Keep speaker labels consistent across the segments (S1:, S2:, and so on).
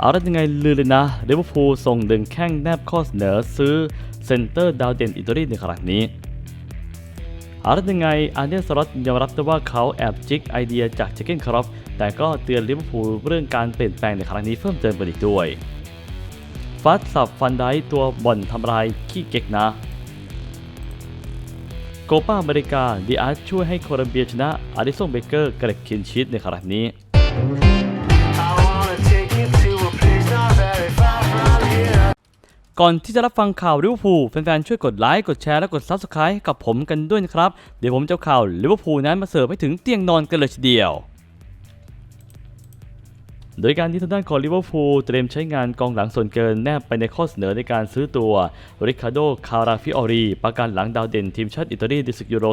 S1: เอาละยังไงลือเลยนะลิเวอร์พูลส่งดึงแข้งแนบข้อเสนอซื้อเซนเตอร์ดาวเด่นอิตาลีในครั้งนี้เอาละยังไงอาร์เนสลอตยอมรับได้ว่าเขาแอบจิกไอเดียจากเจเกนครอปแต่ก็เตือนลิเวอร์พูลเรื่องการเปลี่ยนแปลงในครั้งนี้เพิ่มเติมไปอีกด้วยฟัดสับฟันได้ตัวบ่อนทำลายขี้เก๊กนะโกปาอเมริกาดีอาร์ช่วยให้โคลัมเบียชนะอาริซงเบเกอร์เกรกคินชิตในครั้งนี้ ก่อนที่จะรับฟังข่าวลิเวอร์พูลแฟนๆช่วยกดไลค์กดแชร์และกด Subscribe ให้กับผมกันด้วยนะครับ เดี๋ยวผมจะข่าวลิเวอร์พูลนั้นมาเสิร์ฟให้ถึงเตียงนอนกันเลยทีเดียว โดยการที่ทางด้านของลิเวอร์พูลเตรียมใช้งานกองหลังส่วนเกินแนบไปในข้อเสนอในการซื้อตัวริคาโด คาราฟิออรีประกันหลังดาวเด่นทีมชาติอิตาลีดิสกยูโร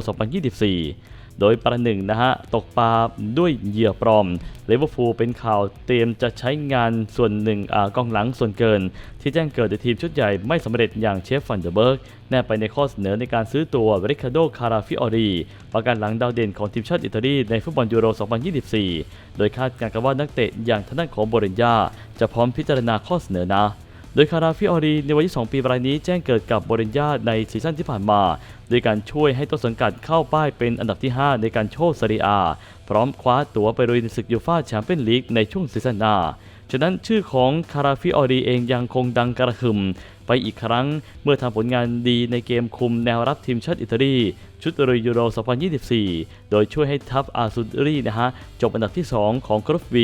S1: 2024 โดยประหนึ่งนะฮะตกปลาด้วยเหยื่อปลอมเลเวอร์พูลเป็นข่าวเตรียมจะใช้งานส่วนหนึ่งอากองหลังส่วนเกิน ที่แจ้งเกิดในทีมชุดใหญ่ไม่สำเร็จอย่างเชฟฟันเดอร์เบิร์กแนบไปในข้อเสนอในการซื้อตัวริคาโดคาราฟิออรีประกันหลังดาวเด่นของทีมชาติอิตาลีในฟุตบอลยูโร 2024 โดยคาดการณ์กันว่านักเตะอย่างทางด้านของโบเรนยาจะพร้อมพิจารณาข้อเสนอนะ โดยคาราฟิออรีในวัย22ปีรายนี้แจ้งเกิดกับบริญญาในซีซั่นที่ผ่านมา โดยการช่วยให้ต้นสังกัดเข้าป้ายเป็นอันดับที่ 5 ในการโชว์ซารีอา พร้อมคว้าตั๋วไปลุยในศึกยูฟ่าแชมเปี้ยนลีกในช่วงซีซั่นหน้า ฉะนั้นชื่อของคาราฟิออรีเองยังคงดังกระหึ่มไปอีกครั้งเมื่อทำผลงานดีในเกมคุมแนวรับทีมชาติอิตาลีชุดรียูโร 2024 โดยช่วยให้ทัพอาซูรีนะฮะ จบอันดับที่ 2 ของกรุ๊ป V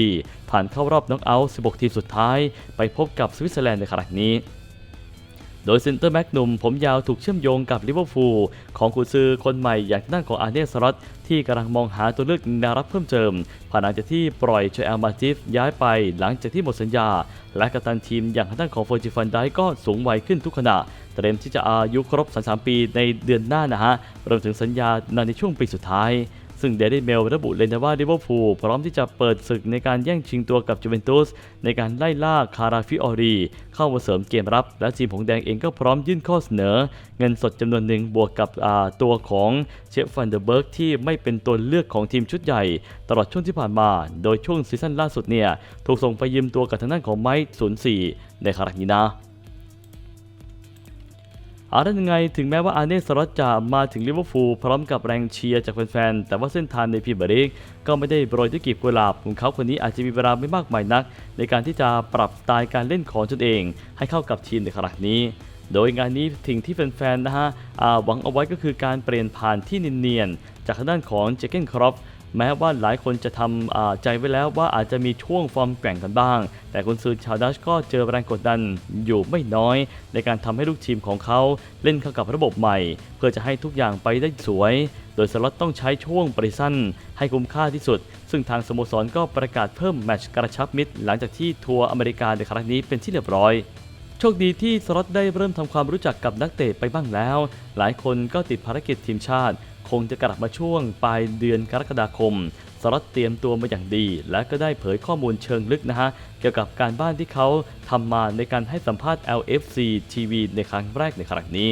S1: ผ่านเข้ารอบน็อกเอาท์ 16 ทีมสุดท้าย ไปพบกับสวิตเซอร์แลนด์ในครั้งนี้ โดยเซนเตอร์แบ็กหนุ่มผมยาวถูกเชื่อมโยงกับลิเวอร์พูลของกุนซือคนใหม่อย่างด้านของอาร์เนสล็อตที่กำลังมองหาตัวเลือกนวรับเพิ่มเติมผ่านหลังจากที่ปล่อยโชเอลมาติฟย้ายไปหลังจากที่หมดสัญญา และกัปตันทีมอย่างทางด้านของโฟจิฟันไดก็สูงวัยขึ้นทุกขณะเตรียมที่จะอายุครบ 33 ปีในเดือนหน้านะฮะรวมถึงสัญญาในช่วงปีสุดท้าย ซึ่งเดลิเมลระบุเลยนะว่าลิเวอร์พูลพร้อมที่จะเปิดศึกในการแย่งชิงตัวกับจูเวนตุสในการไล่ล่าคาราฟิออรีเข้ามาเสริมเกมรับ และทีมของแดงเองก็พร้อมยื่นข้อเสนอ เงินสดจำนวนหนึ่งบวกกับตัวของเชฟฟันเดอร์เบิร์กที่ไม่เป็นตัวเลือกของทีมชุดใหญ่ ตลอดช่วงที่ผ่านมา โดยช่วงซีซั่นล่าสุดเนี่ยถูกส่งไปยืมตัวกับทางด้านของไมค์04 ในคารั้งนี้นะ อาได้ยังไงถึงแม้ว่าอาเนสลอตจะมาถึงลิเวอร์พูลพร้อมกับแรงเชียร์จากแฟนๆ แต่ว่าเส้นทางในพรีเมียร์ลีกก็ไม่ได้โปรยด้วยกีบกุหลาบของเขาคนนี้อาจจะมีเวลาไม่มากมายนัก ในการที่จะปรับสไตล์การเล่นของตนเอง ให้เข้ากับทีมในขณะนี้ โดยงานนี้สิ่งที่แฟนๆ นะฮะหวังเอาไว้ก็คือการเปลี่ยนผ่านที่เนียนๆ จากด้านของเจเกนครอป แม้ว่าหลายคนจะทำใจไว้แล้วว่าอาจจะมีช่วงฟอร์มแกร่งกันบ้าง แต่กุนซือชาวดัชก็เจอแรงกดดันอยู่ไม่น้อย ในการทำให้ลูกทีมของเขาเล่นเข้ากับระบบใหม่ เพื่อจะให้ทุกอย่างไปได้สวย โดยสล็อตต้องใช้ช่วงปริสั้นให้คุ้มค่าที่สุด ซึ่งทางสโมสรก็ประกาศเพิ่มแมตช์กระชับมิตรหลังจากที่ทัวร์อเมริกาในครั้งนี้เป็นที่เรียบร้อยโชคดีที่สล็อตได้เริ่มทำความรู้จักกับนักเตะไปบ้างแล้ว หลายคนก็ติดภารกิจทีมชาติ คงจะกลับมาช่วงปลายเดือนกรกฎาคมสล็อตเตรียมตัวมาอย่างดี และก็ได้เผยข้อมูลเชิงลึกนะฮะ เกี่ยวกับการบ้านที่เขาทำมาในการให้สัมภาษณ์ LFC TV ในครั้งแรกในครั้งนี้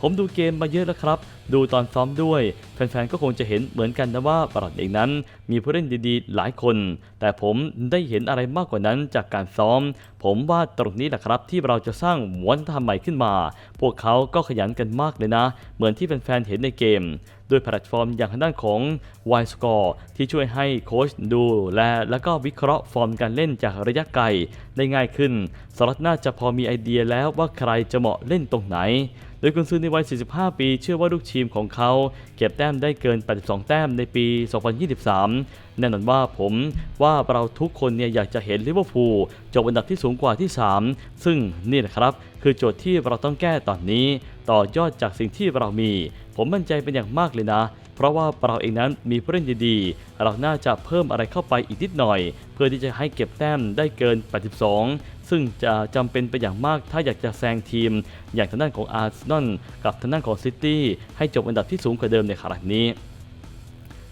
S1: ผมดูเกมมาเยอะแล้วครับ ดูตอนซ้อมด้วย แฟนๆ ก็คงจะเห็นเหมือนกันนะว่าปรอดเองนั้น มีผู้เล่นดีๆ หลายคน แต่ผมได้เห็นอะไรมากกว่านั้นจากการซ้อม ผมว่าตรงนี้แหละครับที่เราจะสร้างวัฒนธรรมใหม่ขึ้นมา พวกเขาก็ขยันกันมากเลยนะ เหมือนที่แฟนๆ เห็นในเกมด้วยแพลตฟอร์มอย่างทางด้านของ y s c o r e ที่ช่วยให้โค้ชดูแลและก็วิเคราะห์ฟอร์มการเล่นจากระยะไกลได้ง่ายขึ้นสล็อตน่าจะพอมีไอเดียแล้วว่าใครจะเหมาะเล่นตรงไหน โดยกุนซือในวัย 45 ปี เชื่อว่าลูกทีมของเขาเก็บแต้มได้เกิน 82 แต้มในปี 2023 แน่นอนว่าผมว่าเราทุกคนเนี่ยอยากจะเห็นลิเวอร์พูลจบอันดับที่สูงกว่าที่ 3 ซึ่งนี่แหละครับ คือโจทย์ที่เราต้องแก้ตอนนี้ ต่อยอดจากสิ่งที่เรามี ผมมั่นใจเป็นอย่างมากเลยนะ เพราะว่าเราเองนั้นมีผู้เล่นดีๆ เราน่าจะเพิ่มอะไรเข้าไปอีกนิดหน่อย เพื่อที่จะให้เก็บแต้มได้เกิน 82 ซึ่งจะจำเป็นไปอย่างมากถ้าอยากจะแซงทีม อย่างทางด้านของอาร์เซนอลกับทางด้านของซิตี้ให้จบอันดับที่สูงกว่าเดิมในขณะนี้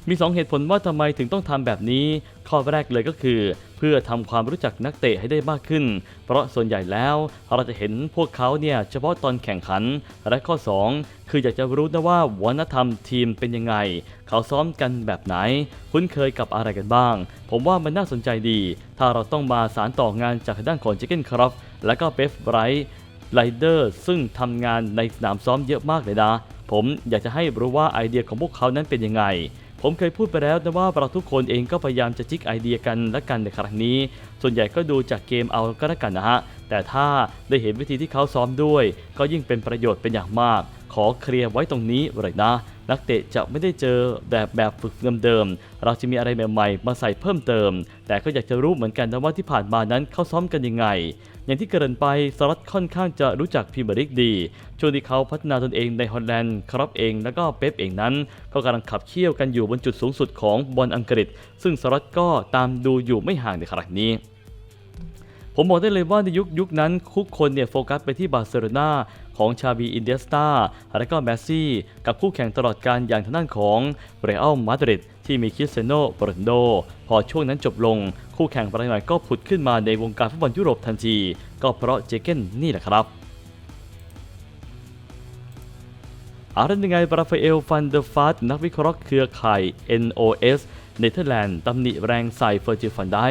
S1: มี 2 เหตุผลว่าทำไมถึงต้องทำแบบนี้ ข้อแรกเลยก็คือ เพื่อทำความรู้จักนักเตะให้ได้มากขึ้น เพราะส่วนใหญ่แล้วเราจะเห็นพวกเขาเนี่ยเฉพาะตอนแข่งขัน และข้อ 2 คืออยากจะรู้นะว่าวัฒนธรรมทีมเป็นยังไง เขาซ้อมกันแบบไหน คุ้นเคยกับอะไรกันบ้าง ผมว่ามันน่าสนใจดี ถ้าเราต้องมาสารต่องานจากด้านของเจเกนครอฟและก็เบฟไบรท์ไลเดอร์ซึ่งทำงานในสนามซ้อมเยอะมากเลยนะ ผมอยากจะให้รู้ว่าไอเดียของพวกเขานั้นเป็นยังไง ผมเคยพูดไปแล้วนะว่าเราทุกคนเองก็พยายามจะจิกไอเดียกันและกันในครั้งนี้ ส่วนใหญ่ก็ดูจากเกมเอาก็แล้วกันนะฮะ แต่ถ้าได้เห็นวิธีที่เขาซ้อมด้วย ก็ยิ่งเป็นประโยชน์เป็นอย่างมาก ขอเคลียร์ไว้ตรงนี้เลยนะ นักเตะจะไม่ได้เจอแบบแบบฝึกเดิมๆเราจะมีอะไรใหม่ๆมาใส่เพิ่มเติม แต่ก็อยากจะรู้เหมือนกันนะว่าที่ผ่านมานั้นเขาซ้อมกันยังไง อย่างที่เกริ่นไปสลัดค่อนข้างจะรู้จักพรีเมียร์ลีกดี ช่วงที่เขาพัฒนาตนเองในฮอลแลนด์ครับเองแล้วก็เป๊ปเองนั้นก็กำลังขับเคี่ยวกันอยู่บนจุดสูงสุดของบอลอังกฤษ ซึ่งสลัดก็ตามดูอยู่ไม่ห่างในครั้งนี้ผมบอกได้เลยว่าในยุคยุคนั้นทุกคนเนี่ยโฟกัสไปที่บาร์เซโลนาของชาบีอินเดียสตาและก็แมสซี่ กับคู่แข่งตลอดการอย่างทางด้านของเรอัลมาดริด ที่มีคริสเตียโนโรนัลโด พอช่วงนั้นจบลง คู่แข่งรายใหม่ก็ผุดขึ้นมาในวงการฟุตบอลยุโรปทันที ก็เพราะเจเกนนี่แหละครับอาร์เนยังไงราฟาเอลฟันเดอร์ฟาสนักวิเคราะห์เครือข่าย NOS เนเธอร์แลนด์ตำหนิแรงใส่เฟอร์จิฟันได้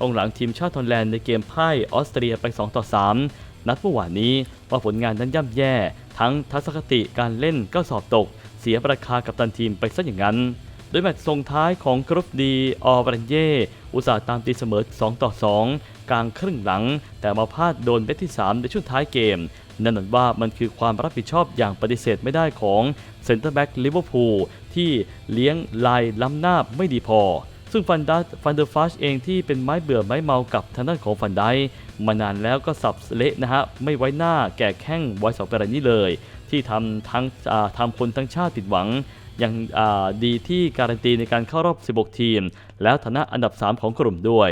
S1: กองหลังทีมชาติฮอลแลนด์ในเกมพ่ายออสเตรียไป 2 ต่อ 3 นัดเมื่อวานนี้ว่าผลงานนั้นย่ำแย่ ทั้งทัศนคติการเล่นก็สอบตก เสียประคากับตันทีมไปซะอย่างนั้น โดยแมตช์ส่งท้ายของกรุ๊ปดีออเรนเย่อุตสาห์ตามตีเสมอ 2 ต่อ 2 กลางครึ่งหลัง แต่มาพลาดโดนเม็ดที่ 3 ในช่วงท้ายเกม นั่นหมายว่ามันคือความรับผิดชอบอย่างปฏิเสธไม่ได้ของเซนเตอร์แบ็กลิเวอร์พูลที่เลี้ยงลายล้ำหน้าไม่ดีพอ ซึ่งฟันดัสฟันเดอร์ฟัชเองที่เป็นไม้เบื่อไม้เมากับทางด้านของฟันไดมานานแล้วก็สับเละนะฮะไม่ไว้หน้าแก่แข้งไว้สองประเด็นนี้เลย ที่ทำทั้งทำคนทั้งชาติผิดหวัง ยังอ่าดีที่การันตีในการเข้ารอบ 16 ทีม แล้วฐานะอันดับ 3 ของกลุ่มด้วย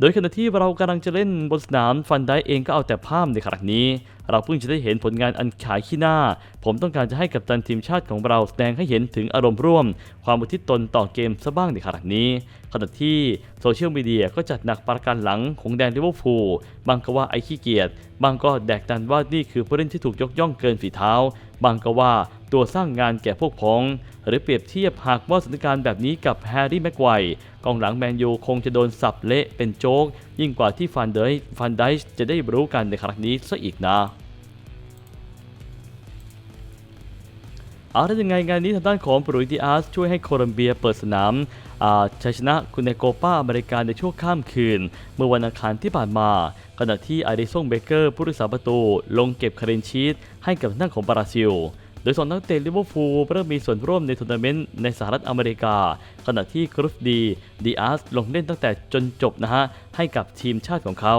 S1: โดยขณะที่เรากำลังจะเล่นบนสนามฟันไดเองก็เอาแต่ภาพในครั้งนี้ เราเพิ่งจะได้เห็นผลงานอันขายขี้หน้า ผมต้องการจะให้กับตันทีมชาติของเราแสดงให้เห็นถึงอารมณ์ร่วม ความอุทิศตนต่อเกมซะบ้างในครั้งนี้ ขณะที่โซเชียลมีเดียก็จัดหนักประการหลังของแดนลิเวอร์พูลบางก็ว่าไอ้ขี้เกียจบางก็แดกดันว่านี่คือผู้เล่นที่ถูกยกย่องเกินฝีเท้า บางก็ว่าตัวสร้างงานแก่พวกพ้อง หรือเปรียบเทียบหากว่าสถานการณ์แบบนี้กับแฮร์รี่แม็กไกวกองหลังแมนยูคงจะโดนสับเละเป็นโจ๊ก ยิ่งกว่าที่ฟันเดย์ฟันไดช์จะได้รู้กันในครั้งนี้ซะอีกนะเอาถ้ายังไงงานนี้ทางด้านของปรุยดิอาสช่วยให้โคลัมเบียเปิดสนาม ชัยชนะคุณในโกป้าอเมริกาในช่วงข้ามคืน เมื่อวันอังคารที่ผ่านมาขณะที่อาริซงเบเกอร์ผู้รักษาประตูลงเก็บคารินชีตให้กับทางด้านของบราซิล โดยสองนักเตะลิเวอร์พูลเริ่มมีส่วนร่วมในทัวร์นาเมนต์ในสหรัฐอเมริกา ขณะที่กรุฟดีดีอาร์สลงเล่นตั้งแต่จนจบนะฮะ ให้กับทีมชาติของเขา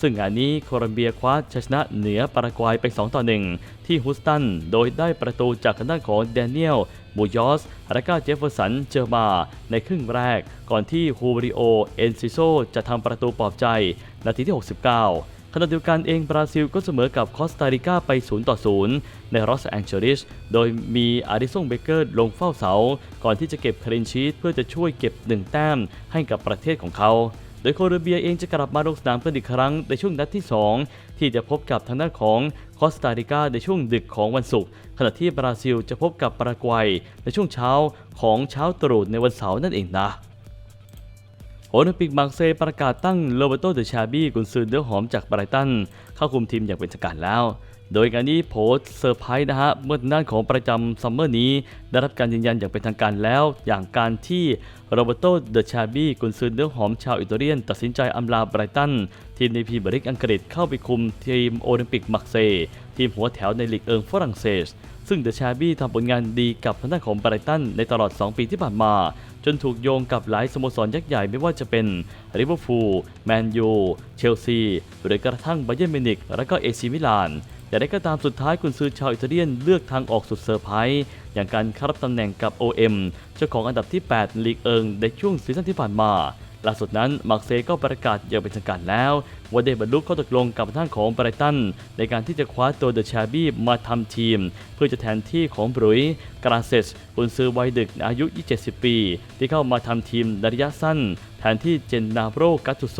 S1: ซึ่งงานนี้โคลัมเบียคว้าชัยชนะเหนือปารากวัยไป 2 ต่อ 1 ที่ฮูสตัน โดยได้ประตูจากทางด้านของแดเนียล บูยอส และก็เจฟเฟอร์สัน เจอมาในครึ่งแรก ก่อนที่ฮูบริโอ เอนซิโซจะทำประตูปลอบใจ นาทีที่ 69 ขณะเดียวกันเองบราซิลก็เสมอกับคอสตาริกาไป 0 ต่อ 0 ในรอสแองเจลิส โดยมีอาริซงเบเกอร์ลงเฝ้าเสา ก่อนที่จะเก็บคลินชีตเพื่อจะช่วยเก็บ1แต้มให้กับประเทศของเขา โดยโคลอมเบียเองจะกลับมาลงสนามกันอีกครั้งในช่วงนัดที่ 2 ที่จะพบกับทางด้านของคอสตาริกาในช่วงดึกของวันศุกร์ขณะที่บราซิลจะพบกับปารากวัยในช่วงเช้าของเช้าตรู่ในวันเสาร์นั่นเองนะโอลิมปิกมาร์เซประกาศตั้งโรเบโตเดชาบี้กุนซือเนื้อหอมจากไบรตันเข้าคุมทีมอย่างเป็นทางการแล้ว โดยงานนี้โพสต์เซอร์ไพรส์นะฮะ เมื่อด้านของประจำซัมเมอร์นี้ ได้รับการยืนยันอย่างเป็นทางการแล้ว อย่างการที่โรเบโตเดชาบี้กุนซือเนื้อหอมชาวอิตาเลียน ตัดสินใจอำลาไบรตัน ทีมในพรีเมียร์ลีกอังกฤษเข้าไปคุมทีมโอลิมปิกมาร์เซ ทีมหัวแถวในลีกเอิงฝรั่งเศส ซึ่งเดชาบี้ทำผลงานดีกับทางด้านของไบรตันในตลอด 2 ปีที่ผ่านมา จนถูกโยงกับหลายสโมสรยักษ์ใหญ่ไม่ว่าจะเป็นลิเวอร์พูลแมนยูเชลซีหรือกระทั่งไบเยร์นมิวนิกและก็เอซีมิลาน อย่างไรก็ตามสุดท้ายกุนซือชาวอิตาเลียนเลือกทางออกสุดเซอร์ไพรส์อย่างการเข้ารับตำแหน่งกับ OM เจ้าของอันดับที่ 8 ลีกเอิงในช่วงซีซั่นที่ผ่านมาล่าสุดนั้นมาร์เซย์ก็ประกาศอย่างเป็นทางการแล้ว ว่าได้บรรลุข้อตกลงกับทางของไบรตัน ในการที่จะคว้าตัวเดอะชาบี้มาทำทีม เพื่อจะแทนที่ของบรุยกราเซสกุนซือวัยดึกอายุ 27 ปี ที่เข้ามาทำทีมในระยะสั้น แทนที่เจนนาโรกัตตุโซ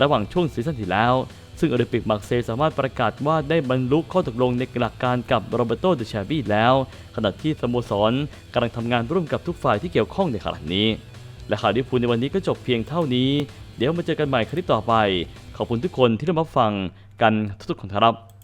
S1: ระหว่างช่วงซีซั่นที่แล้ว ซึ่งโอลิมปิกมาร์เซสามารถประกาศว่าได้บรรลุข้อตกลงในหลักการกับโรเบโตเดชาบี้แล้ว ขณะที่สโมสรกำลังทำงานร่วมกับทุกฝ่ายที่เกี่ยวข้องในขณะนี้ และข่าวที่พูดในวันนี้ก็จบเพียงเท่านี้ เดี๋ยวมาเจอกันใหม่คลิปต่อไป ขอบคุณทุกคนที่ได้มาฟังกันทุกๆคนครับ